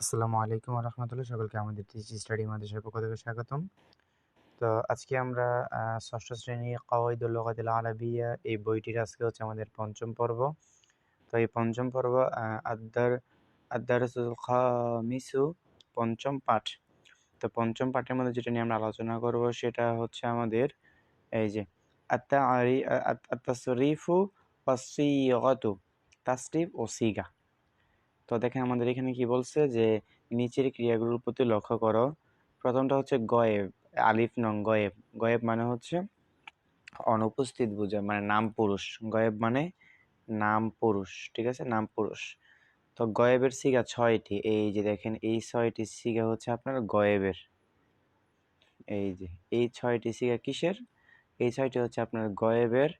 আসসালামু আলাইকুম রহমতুল্লাহ সকলকে আমাদের টিচি স্টাডি মাদ্রাসার পক্ষ থেকে স্বাগতম। তো আজকে আমরা ষষ্ঠ শ্রেণি কাওয়াইদুল লগাতিল আলাবিয়া এই বইটির আজকে হচ্ছে আমাদের পঞ্চম পর্ব। তো এই পঞ্চম পর্ব আদ্দার, আদ্দারসুল খামিসু পঞ্চম পাঠ। তো পঞ্চম পাঠের মধ্যে যেটা নিয়ে আমরা আলোচনা করব সেটা হচ্ছে আমাদের এই যে আত্তা আরি আত্তাসরিফু ওয়াসিগাতু তাসরিফ ও সিগা। তো দেখেন আমাদের এখানে কি বলছে যে, নিচের ক্রিয়াগুলোর প্রতি লক্ষ্য করো। প্রথমটা হচ্ছে গয়েব, আলিফ নং গয়েব। গয়েব মানে হচ্ছে অনুপস্থিত বোঝায় মানে নাম পুরুষ। গয়েব মানে নাম পুরুষ, ঠিক আছে? নাম পুরুষ। তো গয়েবের সিগা ছয়টি। এই যে দেখেন, এই ছয়টি সিগা হচ্ছে আপনার গয়েবের। এই যে, এই ছয়টি সিগা কিসের? এই ছয়টি হচ্ছে আপনার গয়েবের,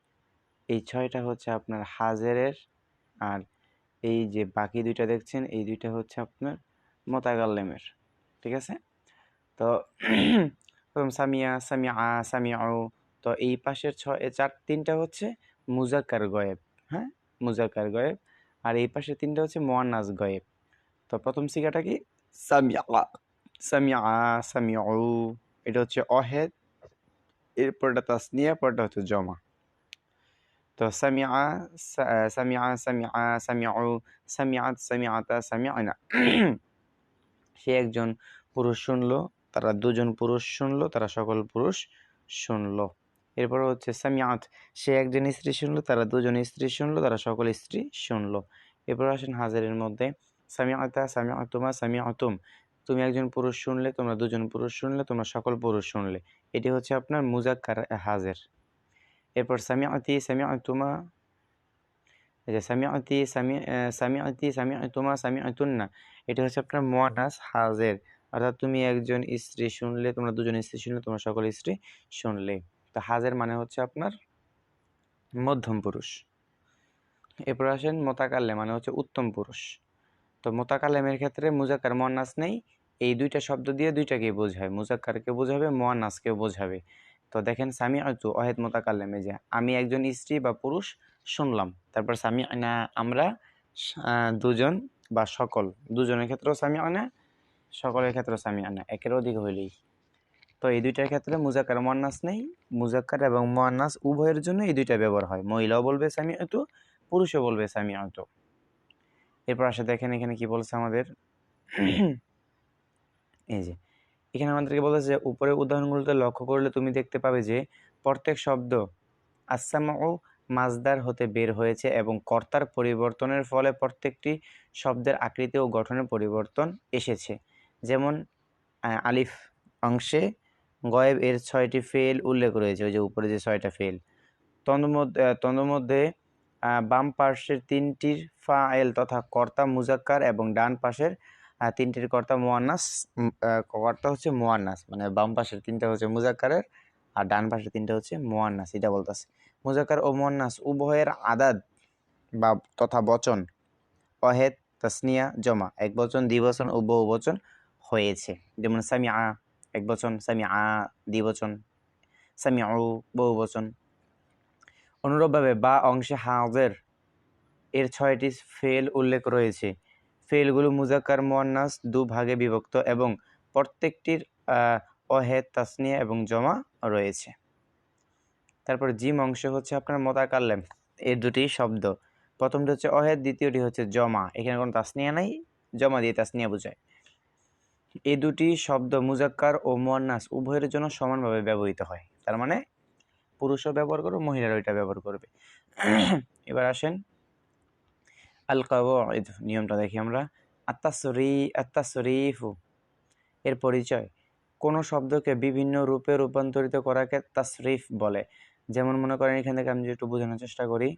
এই ছয়টা হচ্ছে আপনার হাজেরের, আর এই যে বাকি দুইটা দেখছেন, এই দুইটা হচ্ছে আপনার মোতাগাল্লেমের ঠিক আছে? তো সামিয়া সামিয়া সামিয়াও তো এই পাশের ছয় চার, তিনটা হচ্ছে মুজাক্কার গয়েব হ্যাঁ? মুজাক্কার গয়েব, আর এই পাশে তিনটা হচ্ছে মোয়ান্নাস গয়েব। তো প্রথম সিগাটা কি? সামিয়া সামিয়া সামিয়াউ এটা হচ্ছে অহেদ, এরপরটা তাসনিয়া পরটা হচ্ছে জমা। তো সামিয়া সামিয়া সামিয়া সামিয়াউ সামিয়াত সামিয়াতা সামিয়ানা সে একজন পুরুষ শুনলো, তারা দুজন পুরুষ শুনলো, তারা সকল পুরুষ শুনলো। এরপর হচ্ছে সামিয়াত সে একজন স্ত্রী শুনলো, তারা দুজন স্ত্রী শুনলো, তারা সকল স্ত্রী শুনলো। এরপর আসেন হাজারের মধ্যে সামিয়াতা সামিয়াতুমা সামিয়াতুম তুমি একজন পুরুষ শুনলে, তোমরা দুজন পুরুষ শুনলে, তোমরা সকল পুরুষ শুনলে। এটি হচ্ছে আপনার মুজাক্কার হাজের। এরপর সামিয়াতি সামিয়াতুমা এই যে সামিয়াতি সামি সামিয়াতি সামিয়াতুমা সামিয়াতুন্না এটি হচ্ছে আপনার মোয়ানাস হাজের। অর্থাৎ তুমি একজন স্ত্রী শুনলে, তোমরা দুজন স্ত্রী শুনলে, তোমরা সকল স্ত্রী শুনলে। তো হাজের মানে হচ্ছে আপনার মধ্যম পুরুষ। এরপর আসেন মোতাকাল্লে মানে হচ্ছে উত্তম পুরুষ। তো মোতাকাল্লেমের ক্ষেত্রে মুজাক্কার, মোয়ান্নাস নেই। এই দুইটা শব্দ দিয়ে দুইটাকে বোঝায়। মুজাক্কারকে বোঝাবে, মোয়ান্নাসকেও বোঝাবে। তো দেখেন সামি আয়তু অহেদ মোতাকাল্লেমে যে আমি একজন স্ত্রী বা পুরুষ শুনলাম। তারপর সামি আনা আমরা দুজন বা সকল, দুজনের ক্ষেত্রেও সামি আনা সকলের ক্ষেত্রেও সামি আনা একের অধিক হইলেই। তো এই দুইটার ক্ষেত্রে মুজাক্কার মোয়ান্নাস নেই। মুজাক্কার এবং মোয়ান্নাস উভয়ের জন্য এই দুইটা ব্যবহার হয়। মহিলাও বলবে সামি আয়তু পুরুষও বলবে সামি আয়তু এরপর আসে দেখেন এখানে কি বলছে আমাদের? এই যে এখানে আমাদেরকে বলেছে যে, উপরের উদাহরণগুলোতে লক্ষ্য করলে তুমি দেখতে পাবে যে, প্রত্যেক শব্দ আসামা ও মাজদার হতে বের হয়েছে এবং কর্তার পরিবর্তনের ফলে প্রত্যেকটি শব্দের আকৃতি ও গঠনের পরিবর্তন এসেছে। যেমন আলিফ অংশে গয়েব এর ছয়টি ফেল উল্লেখ রয়েছে, ওই যে উপরে যে ছয়টা ফেল। তন্মধ্যে বাম পার্শ্বের তিনটির ফাইল তথা কর্তা মুজাক্কার এবং ডান পাশের তিনটির কর্তা মোয়ান্নাস কর্তা হচ্ছে মোয়ান্নাস মানে বাম পাশের তিনটা হচ্ছে মুজাক্কারের আর ডান পাশের তিনটা হচ্ছে মোয়ান্নাস, এটা বলতেছে। মুজাক্কার ও মোয়ান্নাস উভয়ের আদাদ বা তথা বচন, অহেদ, তাসনিয়া, জমা, এক বচন দ্বিবচন ও বহু বচন হয়েছে। যেমন সামি আ এক বচন সামি আ দ্বিবচন সামি ও বহু বচন। অনুরূপভাবে বা অংশে হাজের, এর ছয়টি ফেল উল্লেখ রয়েছে। ফেলগুলো মুজাক্কার মোয়ান্নাস দু ভাগে বিভক্ত এবং প্রত্যেকটির অহেদ তাসনিয়া এবং জমা রয়েছে। তারপর জিম অংশ হচ্ছে আপনার মোতাকাল্লেম। এই দুটি শব্দ। প্রথমটি হচ্ছে অহেদ দ্বিতীয়টি হচ্ছে জমা। এখানে কোনো তাসনিয়া নাই, জমা দিয়ে তাসনিয়া বোঝায়। এই দুটি শব্দ মুজাক্কার ও মোয়ান্নাস উভয়ের জন্য সমানভাবে ব্যবহৃত হয়। তার মানে পুরুষও ব্যবহার করবে মহিলারা ওইটা ব্যবহার করবে। এবার আসেন আল নিয়মটা দেখি আমরা। আত্মাসরি আত্মাসরিফু এর পরিচয়। কোনো শব্দকে বিভিন্ন রূপে রূপান্তরিত করাকে তাসরিফ বলে। যেমন মনে করেন, এখান থেকে আমি যে একটু বোঝানোর চেষ্টা করি,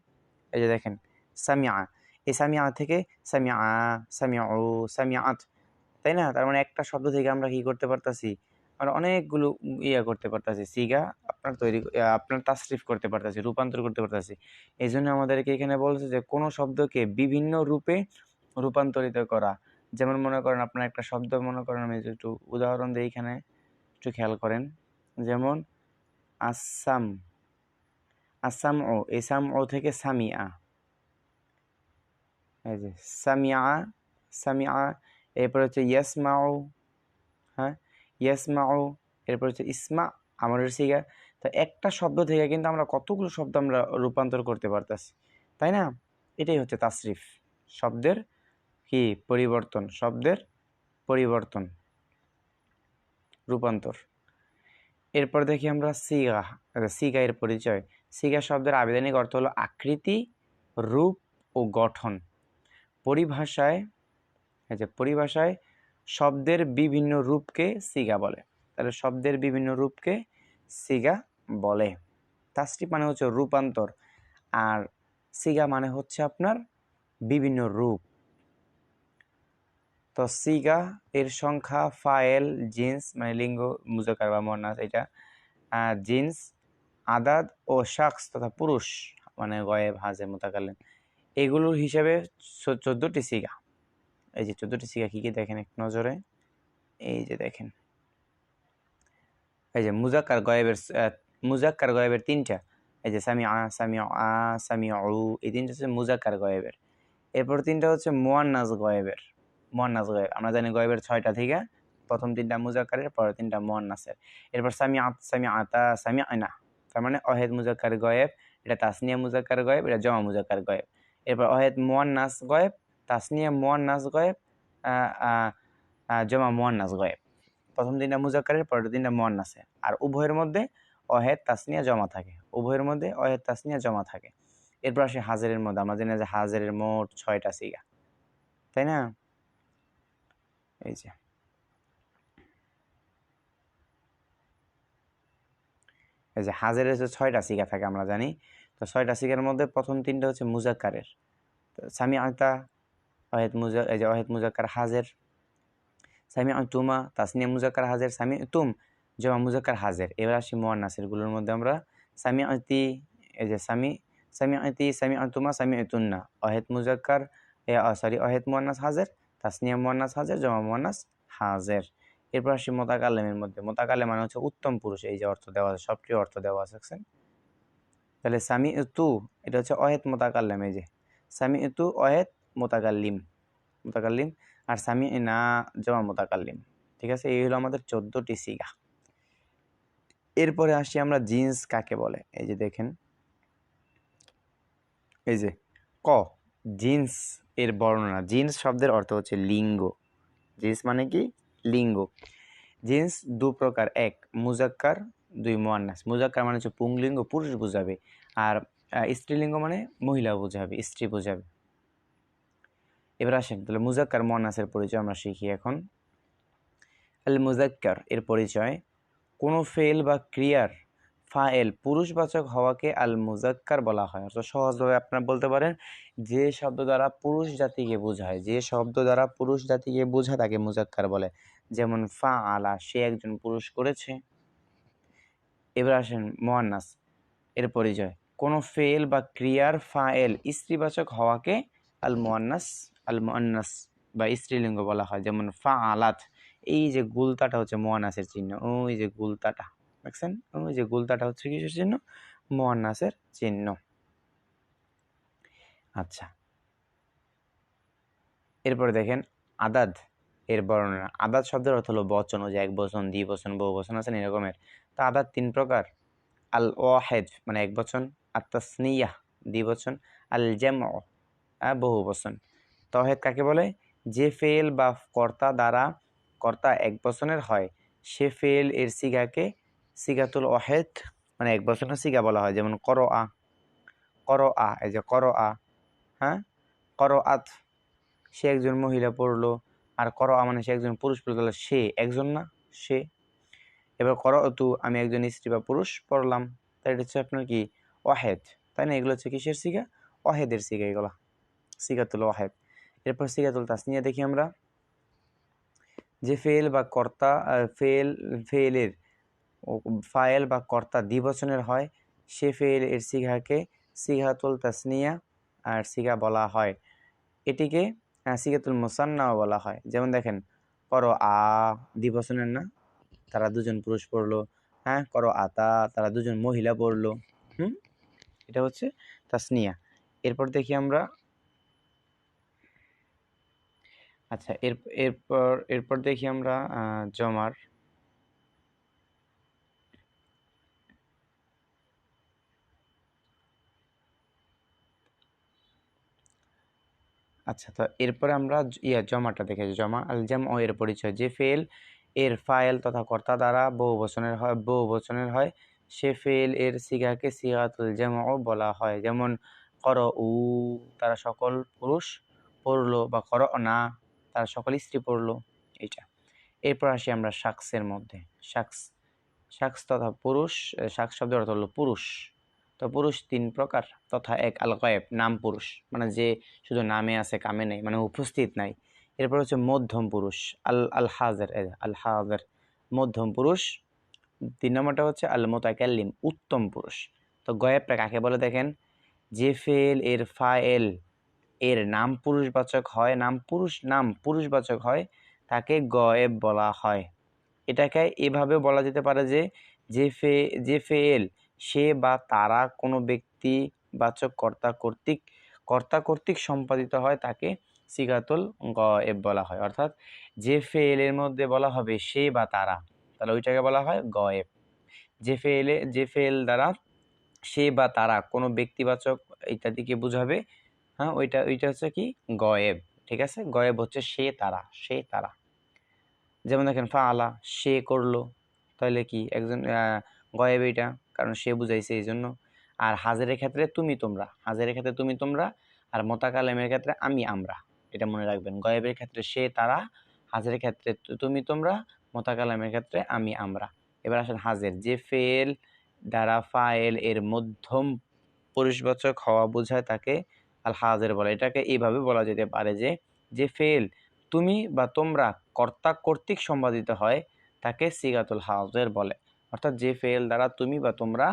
এই যে দেখেন সামিয়া এই সামিয়া থেকে সামিয়া সামিয়া ও সামিয়া আত তাই না? তার মানে একটা শব্দ থেকে আমরা কি করতে পারতাছি? আমরা অনেকগুলো ইয়া করতে পারতাছি, সিগা আপনার তৈরি আপনার তাসরিফ করতে পারতাছি, রূপান্তর করতে পারতাছি। এই জন্য আমাদেরকে এখানে বলছে যে, কোনো শব্দকে বিভিন্ন রূপে রূপান্তরিত করা। যেমন মনে করেন আপনার একটা শব্দ, মনে করেন আমি একটু উদাহরণ দিই এখানে, একটু খেয়াল করেন। যেমন আসাম আসাম ও এসাম ও থেকে সামিয়া। এই যে, সামিয়া সামিয়া, এরপর হচ্ছে ইয়াসমাউ ইয়াসমাউ, এরপর হচ্ছে ইসমা আমাদের সিগা তো একটা শব্দ থেকে কিন্তু আমরা কতগুলো শব্দ আমরা রূপান্তর করতে পারতেছি, তাই না? এটাই হচ্ছে তাসরিফ। শব্দের কি? পরিবর্তন। শব্দের পরিবর্তন। রূপান্তর। এরপর দেখি আমরা সিগা সিগা এর পরিচয়। সিগা শব্দের আবেদনিক অর্থ হলো আকৃতি, রূপ ও গঠন। পরিভাষায় যে পরিভাষায় শব্দের বিভিন্ন রূপকে সিগা বলে। তাহলে শব্দের বিভিন্ন রূপকে সিগা বলে। তাসরিফ মানে হচ্ছে রূপান্তর, আর সিগা মানে হচ্ছে আপনার বিভিন্ন রূপ। তো সিগা এর সংখ্যা ফাইল জিন্স মানে লিঙ্গ, মুজাকার বা মন্নাস এটা। জিন্স, আদাদ ও শাখস তথা পুরুষ মানে গয়েব হাজে মোতাকালেন এগুলোর হিসাবে চোদ্দোটি সিগা। এই যে চোদ্দোটি সিগা কী কী দেখেন এক নজরে? এই যে দেখেন। এই যে মুজাক্কার গয়েবের মুজাক্কার গয়েবের তিনটা। এই যে সামি আ সামি আ সামি উ এই তিনটা হচ্ছে মুজাক্কার গয়েবের। এরপর তিনটা হচ্ছে মোয়ান্নাজ গয়েবের। মোয়ান্নাজ গয়েব, আমরা জানি গয়েবের ছয়টা থেকে প্রথম তিনটা মুজাক্কারের, পরের তিনটা মোয়ান্নাসের এরপর সামি আত সামি আতা সামি আয়না তার মানে অহেদ মুজাক্কার গয়েব, এটা তাসনিয়া মুজাক্কার গয়েব, এটা জমা মুজাক্কার গয়েব। এরপর অহেদ মোয়ান্নাস গয়েব তাসনিয়া মোয়ান মোয়ান্নাস গয়েব জমা মোয়ান্নাস গয়েব প্রথম দিনটা মুজাক্কারের, পরের দিনটা মোয়ান্নাসের আর উভয়ের মধ্যে অহেদ, তাসনিয়া, জমা থাকে। উভয়ের মধ্যে অহেদ, তাসনিয়া, জমা থাকে। এরপর আসে হাজারের মধ্যে। আমরা জানি যে হাজারের মোট ছয়টা সিগা। তাই না? এই যে। এই যে হাজারের যে ছয়টা সিগা থাকে আমরা জানি। তো ছয়টা সিগার মধ্যে প্রথম তিনটা হচ্ছে মুজাক্কারের। সামি আয়তা অহেদ মুজা এই যে অহেদ মুজাক্কার হাজের সামি তুমা তাসনিয়া মুজাক্কার হাজের সামি তুম জমা মুজাক্কার হাজের এবার আসি মোয়ান্নাসেরগুলোর মধ্যে আমরা সামি আয়তি এই যে সামি সামি আয়তি সামি তুমা সামি তুন্না অহেদ মুজাক্কার সরি অহেদ মোয়ান্নাস হাজের তাসনিয়া মোয়ান্নাস হাজের জমা মোয়ান্নাস হাজের এরপর আসি মোতাকালেমের মধ্যে মোতাকালে মানে হচ্ছে উত্তম পুরুষ এই যে অর্থ দেওয়া আছে সবটি অর্থ দেওয়া আছে তাহলে সামি তু এটা হচ্ছে অহেদ মোতাকাল্লাম এই যে সামি তু অহেদ মোতাকাল্লিম। মোতাকাল্লিম আর সামি না জমা মোতাকাল্লিম। ঠিক আছে? এই হলো আমাদের চোদ্দটি সিগা। এরপরে আসি আমরা জিন্স কাকে বলে? এই যে দেখেন। এই যে ক, জিন্স এর বর্ণনা। জিন্স শব্দের অর্থ হচ্ছে লিঙ্গ। জিন্স মানে কি? লিঙ্গ। জিন্স দু প্রকার। এক, মুজাক্কার, দুই, মোয়ান্নাস। মুজাক্কার মানে হচ্ছে পুংলিঙ্গ, পুরুষ বোঝাবে। আর স্ত্রীলিঙ্গ মানে মহিলা বোঝাবে, স্ত্রী বোঝাবে। এবার আসেন, তাহলে মুজাক্কার মোয়ান্নাসের পরিচয় আমরা শিখি এখন। আল মুজাক্কার এর পরিচয়, কোনো ফেল বা ক্রিয়ার ফায়েল পুরুষবাচক হওয়াকে আল মুজাক্কার বলা হয়। অর্থাৎ সহজভাবে আপনারা বলতে পারেন, যে শব্দ দ্বারা পুরুষ জাতিকে বোঝায়, যে শব্দ দ্বারা পুরুষ জাতিকে বোঝায় তাকে মুজাক্কার বলে। যেমন ফা আলা সে একজন পুরুষ করেছে। এবার আসেন মোয়ান্নাস এর পরিচয়, কোনো ফেল বা ক্রিয়ার ফায়েল স্ত্রীবাচক হওয়াকে আল মোয়ান্নাস আল মোয়ান্নাস বা স্ত্রীলিঙ্গ বলা হয়, যেমন ফা আলাত এই যে গুলতাটা হচ্ছে মোয়ান্নাসের চিহ্ন, ওই যে গুলতাটা, দেখছেন? ওই যে গুলতাটা হচ্ছে কিসের চিহ্ন? মোয়ান্নাসের চিহ্ন। আচ্ছা। এরপরে দেখেন, আদাদ, এর বর্ণনা, আদাদ শব্দের অর্থ হলো বচন ও যে এক বচন, দ্বি বচন, বহু বচন আছেন এরকমের তা আদাদ তিন প্রকার আল ওয়াহেদ মানে এক বচন আত্মাসনিয়াহ দ্বি বচন আল জেম বহু বচন। তহেদ কাকে বলে? যে ফেল বা কর্তা দ্বারা কর্তা এক বচনের হয়, সে ফেল এর সিগাকে সিগাতুল ওয়াহেদ মানে এক বচনের সিগা বলা হয়, যেমন কর আ কর আ এই যে কর আ হ্যাঁ? কর আত সে একজন মহিলা পড়ল, আর কর আ মানে সে একজন পুরুষ পড়ল সে একজন না? সে। এবার কর তু আমি একজন স্ত্রী বা পুরুষ পড়লাম তাই এটা হচ্ছে আপনার কি? অহেদ তাই না? এগুলো হচ্ছে কিসের সিগা? অহেদের সিগা এগুলো। সিগাতুল অহেদ এরপর সিগাতুল তাসনিয়া দেখি আমরা। যে ফেল বা কর্তা ফেল, ফেলের ফায়েল বা কর্তা দ্বিবচনের হয়, সে ফেল এর সিঘাকে সিঘাতুল তাসনিয়া আর সিগা বলা হয়। এটিকে সিগাতুল মুসান্নাও বলা হয়। যেমন দেখেন, করো আ দ্বিবচনের না? তারা দুজন পুরুষ পড়ল। হ্যাঁ করো আতা তারা দুজন মহিলা পড়ল। হুম? এটা হচ্ছে তাসনিয়া। এরপর দেখি আমরা আচ্ছা এর, এরপর এরপর দেখি আমরা জমার। আচ্ছা তো এরপরে আমরা ইয়া, জমাটা দেখেছি জমা, আল জাম ও এর পরিচয়। যে ফেল, এর ফাইল তথা কর্তা দ্বারা বহু বচনের হয়, বহু বচনের হয়। সে ফেল, এর সিগাকে সিগাতুল ও বলা হয়। যেমন, কর উ, তারা সকল পুরুষ পড়ল বা কর না। তারা সকল স্ত্রী পড়ল এটা এরপর আসি আমরা শাকসের মধ্যে। শাকস শাকস তথা পুরুষ শাক শব্দের অর্থ হলো পুরুষ। তো পুরুষ তিন প্রকার তথা এক, আল কয়েব নাম পুরুষ। মানে যে শুধু নামে আছে, কামে নেই মানে উপস্থিত নাই। এরপর হচ্ছে মধ্যম পুরুষ, আল আল হাজার আল হাজার। মধ্যম পুরুষ, তিন নম্বরটা হচ্ছে আল মোতাকাল্লিম, উত্তম পুরুষ। তো গয়েবটা কাকে বলে দেখেন? যে ফেল এর ফায়েল। এর নাম পুরুষবাচক হয়, নাম পুরুষ, নাম পুরুষবাচক হয়, তাকে গয়েব বলা হয়। এটাকে এভাবে বলা যেতে পারে যে যে ফে, যে ফেল সে বা তারা কোনো ব্যক্তি বাচক কর্তা কর্তৃক কর্তা কর্তৃক সম্পাদিত হয়, তাকে সিগাতুল গয়েব বলা হয়। অর্থাৎ যে ফেলের মধ্যে বলা হবে সে বা তারা, তাহলে ওইটাকে বলা হয় গয়েব। যে ফেলে যে ফেল দ্বারা সে বা তারা কোনো ব্যক্তিবাচক ইত্যাদিকে বুঝাবে হ্যাঁ ওইটা ওইটা হচ্ছে কি? গয়েব, ঠিক আছে? গয়েব হচ্ছে সে তারা সে তারা। যেমন দেখেন ফা আলা সে করল তাহলে কি? একজন গয়েব এইটা, কারণ সে বুঝাইছে এই জন্য আর হাজারের ক্ষেত্রে তুমি তোমরা, হাজারের ক্ষেত্রে তুমি তোমরা, আর মোতাকালেমের ক্ষেত্রে আমি আমরা, এটা মনে রাখবেন। গয়েবের ক্ষেত্রে সে তারা, হাজারের ক্ষেত্রে তুমি তোমরা, মোতাকালামের ক্ষেত্রে আমি আমরা। এবার আসেন হাজের, যে ফেল দ্বারা ফাইল এর মধ্যম পুরুষবাচক হওয়া বোঝায় তাকে আল হাজের বলে। এটাকে এইভাবে বলা যেতে পারে যে যে ফেল তুমি বা তোমরা কর্তা কর্তৃক সম্পাদিত হয়, তাকে সিগাতুল হাজের বলে। অর্থাৎ যে ফেল দ্বারা তুমি বা তোমরা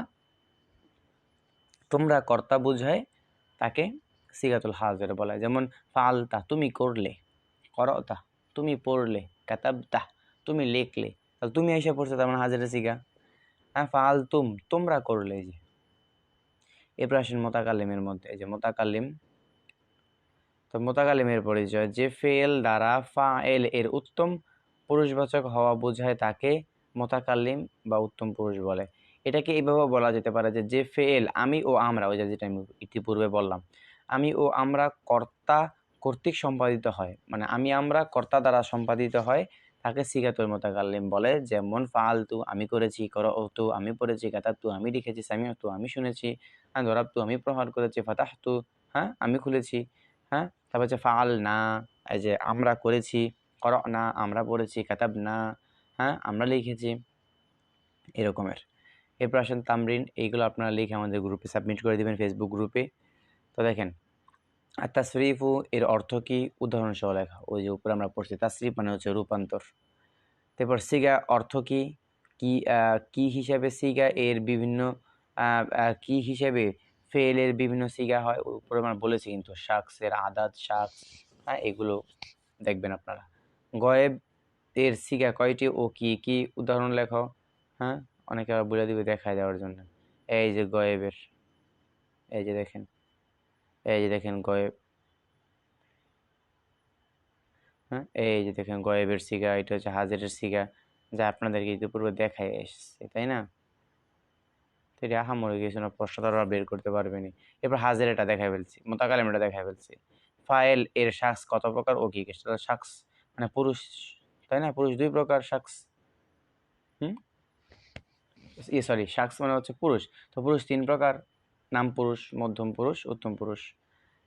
তোমরা কর্তা বুঝায়, তাকে সিগাতুল হাজের বলে। যেমন, ফালতা, তুমি করলে, করতা, তুমি পড়লে, কাতাবতা, তুমি লেখলে তুমি এসে পড়ছো তার মানে হাজারে সিগা হ্যাঁ ফালতুম, তোমরা করলে যে। এরপর আসেন মোতাকালিমের মধ্যে। এই যে মোতাকালিম তো মোতাকালিমের পরিচয়, যে ফেল দ্বারা ফা এল এর উত্তম পুরুষবাচক হওয়া বোঝায় তাকে মোতাকাল্লিম বা উত্তম পুরুষ বলে। এটাকে এইভাবে বলা যেতে পারে যে যে ফেল আমি ও আমরা, ওই যেটা আমি ইতিপূর্বে বললাম, আমি ও আমরা কর্তা কর্তৃক সম্পাদিত হয়। মানে আমি আমরা কর্তা দ্বারা সম্পাদিত হয় তাকে সিগাতুল মোতাকাল্লিম বলে যেমন ফালতু, আমি করেছি, কর তু, আমি পড়েছি তু, আমি লিখেছি সামিয়া তু, আমি শুনেছি হ্যাঁ ধরাব তু, আমি প্রহার করেছি, ফাতাহ তু হ্যাঁ আমি খুলেছি হ্যাঁ তারপর হচ্ছে ফাল না, এই যে, আমরা করেছি, কর না, আমরা পড়েছি, কাতাব না হ্যাঁ আমরা লিখেছি। এরকমের। এরপর আসেন তামরিন, এইগুলো আপনারা লিখে আমাদের গ্রুপে সাবমিট করে দেবেন ফেসবুক গ্রুপে তো দেখেন আর তাসরিফু এর অর্থ কি? উদাহরণ সহ লেখা। ওই যে উপরে আমরা পড়ছি, তাসরিফ মানে হচ্ছে রূপান্তর। তারপর সিগা অর্থ কি? কি কি হিসাবে সিগা এর বিভিন্ন কি হিসাবে ফেলের বিভিন্ন সিগা হয়? উপরে আমরা বলেছি কিন্তু শাকসের আদাত শাকস হ্যাঁ এগুলো দেখবেন আপনারা। গয়েব এর সিগা কয়টি ও কি কি উদাহরণ লেখো? হ্যাঁ? অনেকে আবার বলে দিবে দেখায় দেওয়ার জন্য। এই যে গয়েবের, এই যে দেখেন। এই যে দেখেন গয়েব। হ্যাঁ এই যে দেখেন গয়েবের সিগা, এটা হচ্ছে হাজারের সিগা, যা আপনাদেরকে ইতিপূর্বে দেখাই এসছে, তাই না? তো এটা আহামরে কিছু না, প্রশ্ন তারা বের করতে পারবেনি এরপর হাজার এটা দেখাই ফেলছি, মোতাকালিম এটা দেখাই ফেলছি। ফাইল এর শাকস কত প্রকার ও কি শাকস মানে পুরুষ, তাই না? পুরুষ দুই প্রকার শাকস হুম? ইয়ে সরি শাকস মানে হচ্ছে পুরুষ, তো পুরুষ তিন প্রকার নাম পুরুষ, মধ্যম পুরুষ, উত্তম পুরুষ।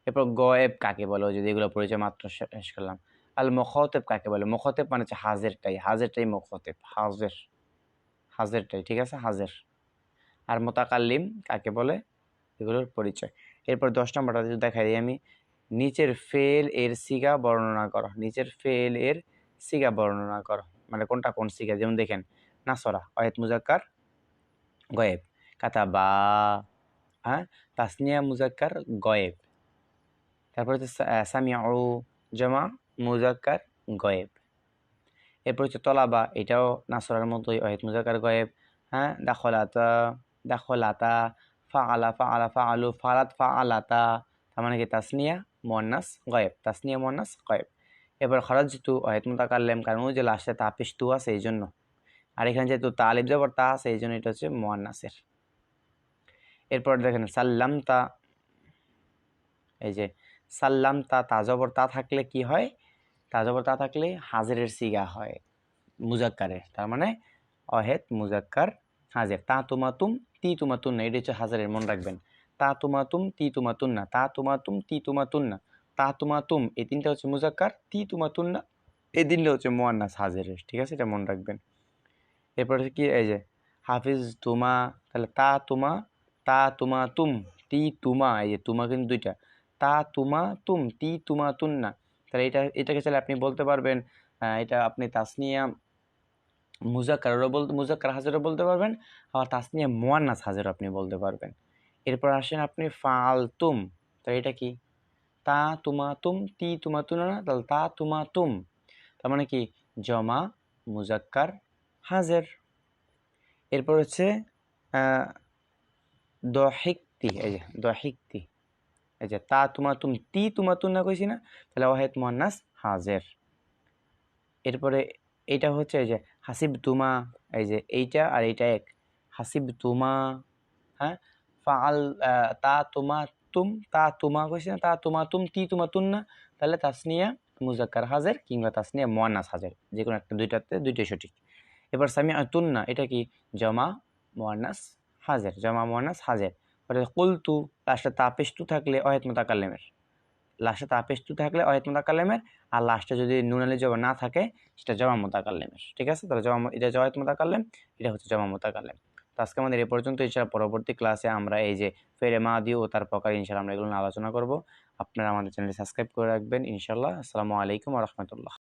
এরপর গয়েব কাকে বলে? যদি এগুলো পরিচয় মাত্র শেষ করলাম। আল মখতেব কাকে বলে? মখতেব মানে হচ্ছে হাজেরটাই হাজেরটাই মখতেব, হাজের, হাজেরটাই, ঠিক আছে? হাজের। আর মোতাকাল্লিম কাকে বলে? এগুলোর পরিচয়। এরপর দশ নম্বরটা যদি দেখাই দিই আমি, নিচের ফেল এর সিগা বর্ণনা করো। নিচের ফেল এর সিগা বর্ণনা করো। মানে কোনটা কোন সিগা? যেমন দেখেন, নাসরা অয়েত মুজাক্কার, গয়েব। কাতা বা হ্যাঁ? তাসনিয়া মুজাক্কার গয়েব। তারপর হচ্ছে সামিয়া ও জমা মুজাক্কার গয়েব। এরপর হচ্ছে তলাবা, এটাও নাসরার মতোই অহেদ মুজাক্কার গয়েব হ্যাঁ? দাখলাতা দাখলাতা ফা আলা ফা আলা ফা আলু ফালাত ফা আলাতা তার মানে কি? তাসনিয়া মোয়ান্নাস গয়েব, তাসনিয়া মোয়ান্নাস গয়েব। এবার খরচ যেহেতু অহেত মোতাকাল্লেম, কারণ ওই যে লাস্টে তাপিস তু আছে এই জন্য আর এখানে যেহেতু তালিব জবর তা আছে এই জন্য এটা হচ্ছে মোয়ান্নাসের। এরপর দেখেন সাল্লাম তা এই যে সাল্লাম তা তাজবর তা থাকলে কি হয়? তাজবর তা থাকলে হাজিরের সিগা হয়, মুজাক্কারের। তার মানে অহেত মুজাক্কার, হাজের। তা তুমাতুম তি তুমাতুন না, এটা হচ্ছে হাজারের, মন রাখবেন। তা তুমাতুম তি তুমাতুন না তা তুমাতুম তি তুমাতুন না তা তুমাতুম এই তিনটা হচ্ছে মুজাক্কার তি তুমাতুন না, এই তিনটা হচ্ছে মোয়ান্নাস হাজেরের, ঠিক আছে? এটা মনে রাখবেন। এরপর কি, এই যে হাফিজ তুমা তাহলে তা তুমা তা তুমা তুম, তি তুমা, এই যে তুমা কিন্তু দুইটা। তা তুমা তুম, তি তুমা তুন না তাহলে এটা, এটাকে চাইলে আপনি বলতে পারবেন এটা আপনি তাসনিয়া মুজাক্কারও বলতে মুজাক্কার হাজারও বলতে পারবেন, আবার তাসনিয়া মোয়ান্নাস হাজারও আপনি বলতে পারবেন। এরপর আসেন আপনি ফালতুম তো এটা কি? তা তুমা তুম, তি তুমা তুনা না তাহলে তা তুমা তুম। তার মানে কি? জমা মুজাক্কার হাজের। এরপর হচ্ছে দহিকতি, এই যে দহিকতি, এই যে তা তুমা তুম, তি তুমা তুন না কইছি না? তাহলে ওয়াহেদ মোহান্নাস হাজের। এরপরে এটা হচ্ছে এই যে হাসিব তুমা, এই যে এইটা আর এইটা এক। হাসিব তুমা হ্যাঁ? ফাল তা তুমা তুম, তা তুমা কইছি না? তা তুমা তুম, তি তুমা তুন না? তাহলে তাসনিয়া মুজাক্কার হাজার কিংবা তাসনিয়া মোয়ান্নাস হাজার। যে কোনো একটা দুইটাতে, দুইটাই সঠিক। এবার সামি তুন্না এটা কি? জমা মোয়ান্নাস হাজার, জমা মোয়ান্নাস হাজার। কুলতু লাস্টে তাপেস্তু থাকলে অহেত মোতাকাল্লেমের। লাস্টে তাপেস্তু থাকলে অহেত মোতাকাল্লেমের, আর লাস্টে যদি নুনালি জমা না থাকে, সেটা জমা মোতাকাল্লেমের। ঠিক আছে? তাহলে জমা এটা জয়েত মোতাকাল্লেম, এটা হচ্ছে জমা মোতাকাল্লেম। তো আজকে আমাদের এ পর্যন্ত এছাড়া পরবর্তী ক্লাসে আমরা এই যে ফেরে মাদি ও তার প্রকার ইনশাল্লাহ আমরা এগুলো আলোচনা করব। আপনারা আমাদের চ্যানেলটি সাবস্ক্রাইব করে রাখবেন ইনশাল্লাহ আসসালামু আলাইকুম রহমতুল্লাহ।